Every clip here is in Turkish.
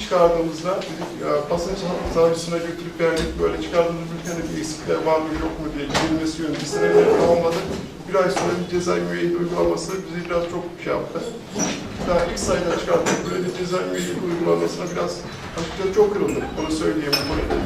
çıkardığımızda dedik ya basınç savcısına götürüp verdik böyle çıkardığımız ülkede bir eksikler var mı yok mu diye girilmesi sene tamamladık. Bir ay sonra bir ceza müeyyide uygulaması bizi biraz çok şey yaptı. Daha ilk sayıda çıkarttık böyle bir ceza müeyyide uygulamasına biraz açıkçası çok kırıldık. Onu söyleyeyim bu konuyla ilgili olarak.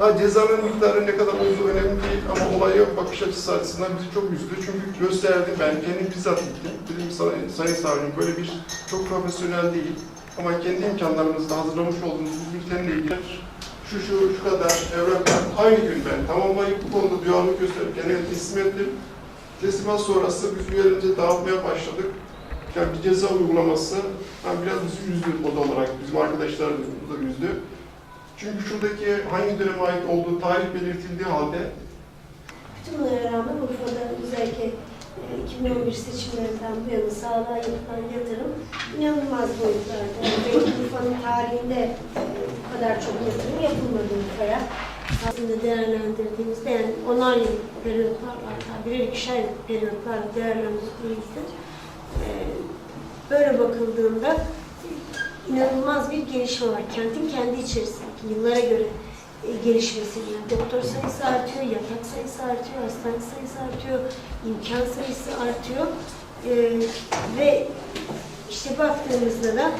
Ha, cezanın miktarı ne kadar olduğu önemli değil ama olaya bakış açısı açısından bizi çok üzdü. Çünkü gösterdi, ben kendim bizzat gittim. Dedim sayın, sayın savcım böyle bir çok profesyonel değil ama kendi imkanlarımızla hazırlamış olduğumuz bu bültenle ilgili şu şu şu kadar evraklar aynı gün ben tamamlayıp bu konuda duyarlılık gösterip genel teslim ettim. Teslimat sonrası biz uyarınca dağıtmaya başladık. Yani bir ceza uygulaması yani biraz bizi üzdü o olarak, bizim arkadaşlarımızı da üzdü. Çünkü şuradaki hangi döneme ait olduğu tarih belirtildiği halde Bütün bunlara rağmen Urfa'da özellikle e, 2011 seçimlerinden bu yana sağlığa yapılan yatırım inanılmaz boyutlarda. Belki Urfa'nın tarihinde e, bu kadar çok yatırım yapılmadı Urfa'ya. Aslında değerlendirdiğimizde yani onar yıl periyotlar hatta birer ikişer yıl periyotlar değerlendirdiğimizde e, böyle bakıldığında inanılmaz bir gelişme var. Kentin kendi içerisindeki yıllara göre e, gelişmesi. Yani doktor sayısı artıyor, yatak sayısı artıyor, hastane sayısı artıyor, imkan sayısı artıyor. E, ve işte baktığımızda da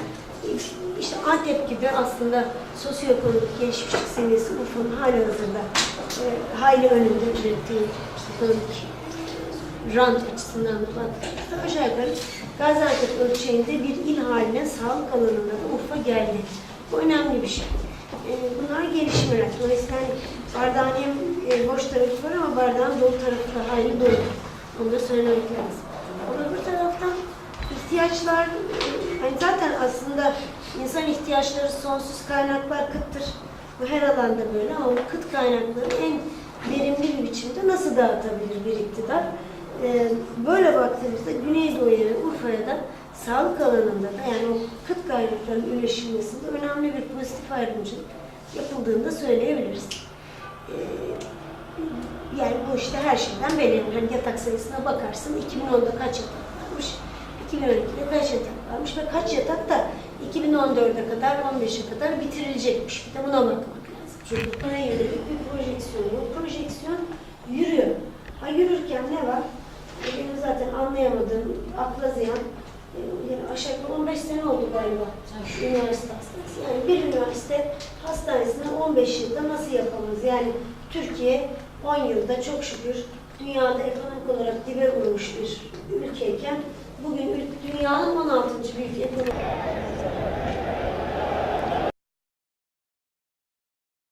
işte Antep gibi aslında sosyoekonomik gelişmişlik seviyesi Urfa'nın hali hazırda e, hayli önünde ürettiği ekonomik rant açısından da baktığımızda aşağı Gaziantep ölçeğinde bir il haline sağlık alanında da Urfa geldi. Bu önemli bir şey. Ee, bunlar gelişmeler. Dolayısıyla hani bardağın hem e, boş tarafı var ama bardağın dolu tarafı da hayli dolu. Onu da söylemek lazım. Ama öbür taraftan ihtiyaçlar, e, hani zaten aslında insan ihtiyaçları sonsuz kaynaklar kıttır. Bu her alanda böyle ama bu kıt kaynakları en verimli bir biçimde nasıl dağıtabilir bir iktidar? Ee, böyle baktığımızda Güneydoğu'ya ve Urfa'ya da sağlık alanında da yani o kıt kaynakların üretilmesinde önemli bir pozitif ayrımcılık yapıldığını da söyleyebiliriz. Ee, yani bu işte her şeyden belli. Hani yatak sayısına bakarsın 2010'da kaç yatak varmış, 2012'de kaç yatak varmış ve kaç yatak da 2014'e kadar 15'e kadar bitirilecekmiş. Bir de buna bakmak lazım. Çünkü buna yönelik bir projeksiyon yok. Projeksiyon yürüyor. Ha yürürken ne var? Benim zaten anlayamadığım, akla ziyan, aşağı yukarı 15 sene oldu galiba üniversite hastanesi. Yani bir üniversite hastanesini 15 yılda nasıl yapamaz? Yani Türkiye 10 yılda çok şükür dünyada ekonomik olarak dibe vurmuş bir ülkeyken bugün dünyanın 16. büyük